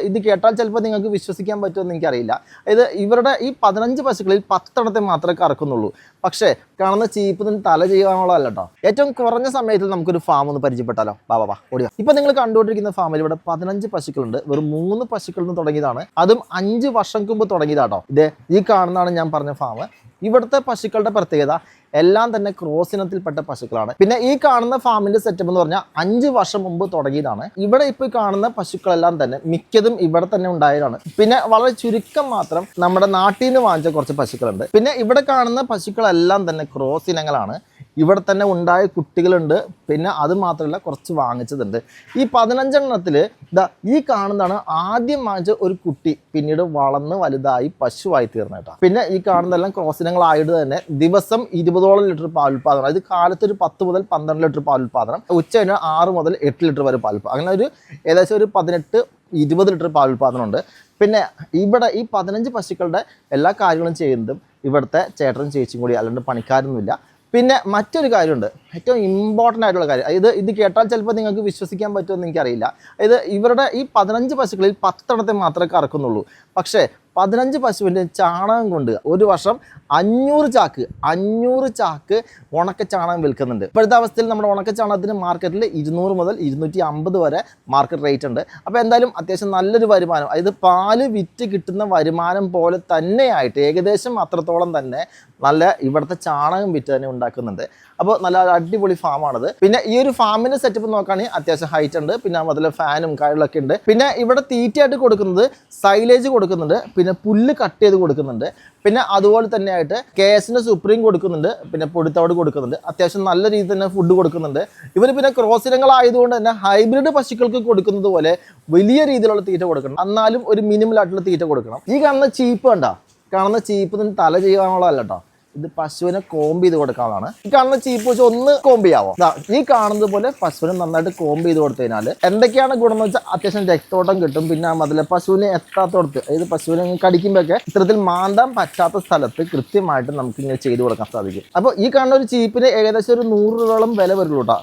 ഇത് കേട്ടാൽ ചിലപ്പോൾ നിങ്ങൾക്ക് വിശ്വസിക്കാൻ പറ്റുമെന്ന് എനിക്കറിയില്ല. ഇത് ഇവരുടെ ഈ പതിനഞ്ച് പശുക്കളിൽ പത്തെണ്ണത്തെ മാത്രമേ കറക്കുന്നുള്ളൂ. പക്ഷേ കാണുന്ന ചീപ്പ് നിന്ന് തല ചെയ്യാനുള്ളതല്ല കേട്ടോ. ഏറ്റവും കുറഞ്ഞ സമയത്തിൽ നമുക്കൊരു ഫാം ഒന്ന് പരിചയപ്പെട്ടാലോ? വാ ഓടിയ ഓടിയോ ഇപ്പൊ നിങ്ങൾ കണ്ടുകൊണ്ടിരിക്കുന്ന ഫാമിൽ ഇവിടെ പതിനഞ്ച് പശുക്കളുണ്ട്. വെറും മൂന്ന് പശുക്കളിൽ നിന്ന് തുടങ്ങിയതാണ്. അതും അഞ്ച് വർഷം മുമ്പ് തുടങ്ങിയതാട്ടോ. ഇത് ഈ കാണുന്നതാണ് ഞാൻ പറഞ്ഞ ഫാം ഇവിടുത്തെ പശുക്കളുടെ പ്രത്യേകത എല്ലാം തന്നെ ക്രോസ് ഇനത്തിൽപ്പെട്ട പശുക്കളാണ്. പിന്നെ ഈ കാണുന്ന ഫാമിന്റെ സെറ്റപ്പ് എന്ന് പറഞ്ഞാൽ അഞ്ച് വർഷം മുമ്പ് തുടങ്ങിയതാണ്. ഇവിടെ ഇപ്പോൾ കാണുന്ന പശുക്കളെല്ലാം തന്നെ മിക്കതും ഇവിടെ തന്നെ ഉണ്ടായതാണ്. പിന്നെ വളരെ ചുരുക്കം മാത്രം നമ്മുടെ നാട്ടിൽ നിന്ന് വാങ്ങിച്ച കുറച്ച് പശുക്കളുണ്ട്. പിന്നെ ഇവിടെ കാണുന്ന പശുക്കളെല്ലാം തന്നെ ക്രോസ് ഇനങ്ങളാണ്. ഇവിടെ തന്നെ ഉണ്ടായ കുട്ടികളുണ്ട്. പിന്നെ അത് മാത്രമല്ല കുറച്ച് വാങ്ങിച്ചതുണ്ട്. ഈ പതിനഞ്ചെണ്ണത്തിൽ ഇതാ ഈ കാണുന്നതാണ് ആദ്യം വാങ്ങിച്ച ഒരു കുട്ടി പിന്നീട് വളർന്ന് വലുതായി പശുവായി തീർന്ന കേട്ടോ. പിന്നെ ഈ കാണുന്നതെല്ലാം ക്രോസിനങ്ങളായിട്ട് തന്നെ ദിവസം ഇരുപതോളം ലിറ്റർ പാൽ ഉൽപ്പാദനം അതായത് കാലത്ത് ഒരു പത്ത് മുതൽ പന്ത്രണ്ട് ലിറ്റർ പാൽ ഉൽപ്പാദനം ഉച്ച കഴിഞ്ഞാൽ ആറ് മുതൽ എട്ട് ലിറ്റർ വരെ പാൽ ഉൽപ്പാദനം അങ്ങനെ ഒരു ഏകദേശം ഒരു പതിനെട്ട് ഇരുപത് ലിറ്റർ പാൽ ഉൽപ്പാദനമുണ്ട് പിന്നെ ഇവിടെ ഈ പതിനഞ്ച് പശുക്കളുടെ എല്ലാ കാര്യങ്ങളും ചെയ്യുന്നതും ഇവിടുത്തെ ചേട്ടനും ചേച്ചിയും കൂടി അല്ലാണ്ട് പണിക്കാരൊന്നുമില്ല. പിന്നെ മറ്റൊരു കാര്യമുണ്ട്. ഏറ്റവും ഇമ്പോർട്ടന്റ് ആയിട്ടുള്ള കാര്യം. അതായത് ഇത് കേട്ടാൽ ചിലപ്പോൾ നിങ്ങൾക്ക് വിശ്വസിക്കാൻ പറ്റുമെന്ന് എനിക്കറിയില്ല. അതായത് ഇവരുടെ ഈ പതിനഞ്ച് പശുക്കളിൽ പത്തെണ്ണത്തെ മാത്രമേ കറക്കുന്നുള്ളൂ. പക്ഷേ പതിനഞ്ച് പശുവിന്റെ ചാണകം കൊണ്ട് ഒരു വർഷം അഞ്ഞൂറ് ചാക്ക് അഞ്ഞൂറ് ചാക്ക് ഉണക്ക ചാണകം വിൽക്കുന്നുണ്ട്. ഇപ്പോഴത്തെ അവസ്ഥയിൽ നമ്മുടെ ഉണക്ക ചാണകത്തിന് മാർക്കറ്റിൽ ഇരുന്നൂറ് മുതൽ ഇരുന്നൂറ്റി അമ്പത് വരെ മാർക്കറ്റ് റേറ്റ് ഉണ്ട്. അപ്പോൾ എന്തായാലും അത്യാവശ്യം നല്ലൊരു വരുമാനം. അതായത് പാൽ വിറ്റ് കിട്ടുന്ന വരുമാനം പോലെ തന്നെയായിട്ട് ഏകദേശം അത്രത്തോളം തന്നെ നല്ല ഇവിടുത്തെ ചാണകം വിറ്റ് തന്നെ ഉണ്ടാക്കുന്നുണ്ട്. അപ്പോൾ നല്ല അടിപൊളി ഫാമാണത് പിന്നെ ഈ ഒരു ഫാമിന്റെ സെറ്റപ്പ് നോക്കുകയാണെങ്കിൽ അത്യാവശ്യം ഹൈറ്റ് ഉണ്ട്. പിന്നെ അതിൽ ഫാനും കാര്യങ്ങളൊക്കെ ഉണ്ട്. പിന്നെ ഇവിടെ തീറ്റയായിട്ട് കൊടുക്കുന്നത് സൈലേജ് കൊടുക്കുന്നുണ്ട്. പിന്നെ പുല്ല് കട്ട് ചെയ്ത് കൊടുക്കുന്നുണ്ട്. പിന്നെ അതുപോലെ തന്നെ ആയിട്ട് എസിന്റെ സുപ്രീം കൊടുക്കുന്നുണ്ട്. പിന്നെ പൊടിത്തവട് കൊടുക്കുന്നുണ്ട്. അത്യാവശ്യം നല്ല രീതിയിൽ തന്നെ ഫുഡ് കൊടുക്കുന്നുണ്ട്. ഇവർ പിന്നെ ക്രോസ് ഇനങ്ങളായതുകൊണ്ട് തന്നെ ഹൈബ്രിഡ് പശുക്കൾക്ക് കൊടുക്കുന്നത് പോലെ വലിയ രീതിയിലുള്ള തീറ്റ കൊടുക്കണം. എന്നാലും ഒരു മിനിമൽ ആയിട്ടുള്ള തീറ്റ കൊടുക്കണം. ഈ കാണുന്ന ചീപ്പ് കണ്ടോ? കാണുന്ന ചീപ്പ് തല ചെയ്യാനുള്ളതല്ല കേട്ടോ ഇത് പശുവിനെ കോമ്പ് ചെയ്ത് കൊടുക്കാവുന്നതാണ് ഈ കാണുന്ന ചീപ്പ് വെച്ച് ഒന്ന് കോമ്പ് ചെയ്യാവോ? ഈ കാണുന്നത് പോലെ പശുവിനെ നന്നായിട്ട് കോമ്പ് ചെയ്ത് കൊടുത്തു കഴിഞ്ഞാൽ എന്തൊക്കെയാണ് ഗുണം എന്ന് വെച്ചാൽ അത്യാവശ്യം രക്തോട്ടം കിട്ടും. പിന്നെ മതിലെ പശുവിനെ എത്താത്തോടത്ത് അതായത് പശുവിനെ കടിക്കുമ്പോഴൊക്കെ ഇത്തരത്തിൽ മാന്താൻ പറ്റാത്ത സ്ഥലത്ത് കൃത്യമായിട്ട് നമുക്ക് ഇങ്ങനെ ചെയ്ത് കൊടുക്കാൻ സാധിക്കും. അപ്പോൾ ഈ കാണുന്ന ഒരു ചീപ്പിന് ഏകദേശം ഒരു നൂറ് രൂപയോളം വില വരുള്ളൂ കേട്ടോ